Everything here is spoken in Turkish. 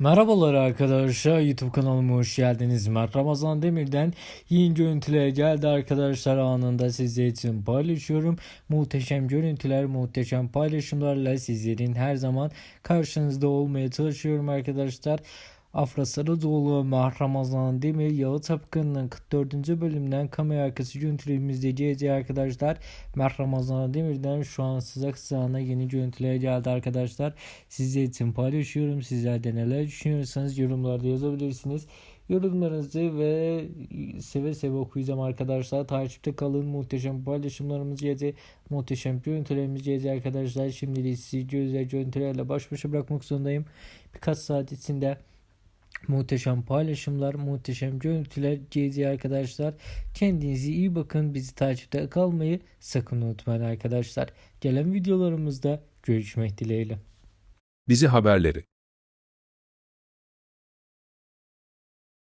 Merhabalar arkadaşlar YouTube kanalıma hoş geldiniz. Mert Ramazan Demir'den yeni görüntüler geldi arkadaşlar anında sizler için paylaşıyorum. Muhteşem görüntüler, muhteşem paylaşımlarla sizlerin her zaman karşınızda olmaya çalışıyorum arkadaşlar. Afra Sarıdoğlu, Mert Ramazan Demir, Yalı Tapkın'ın 44. bölümden kamera arkası görüntülerimizde geleceği arkadaşlar. Mert Ramazan Demir'den şu an sıcak sıcağına yeni görüntüler geldi arkadaşlar. Sizler için paylaşıyorum. Sizler de neler düşünüyorsanız yorumlarda yazabilirsiniz. Yorumlarınızı ve seve seve okuyacağım arkadaşlar. Takipte kalın. Muhteşem paylaşımlarımız gelecek. Muhteşem görüntülerimiz gelecek arkadaşlar. Şimdilik sizi güzel görüntülerle baş başa bırakmak zorundayım. Birkaç saat içinde muhteşem paylaşımlar, muhteşem görüntüler gelecek arkadaşlar. Kendinize iyi bakın. Bizi takipte kalmayı sakın unutmayın arkadaşlar. Gelen videolarımızda görüşmek dileğiyle. Dizi haberleri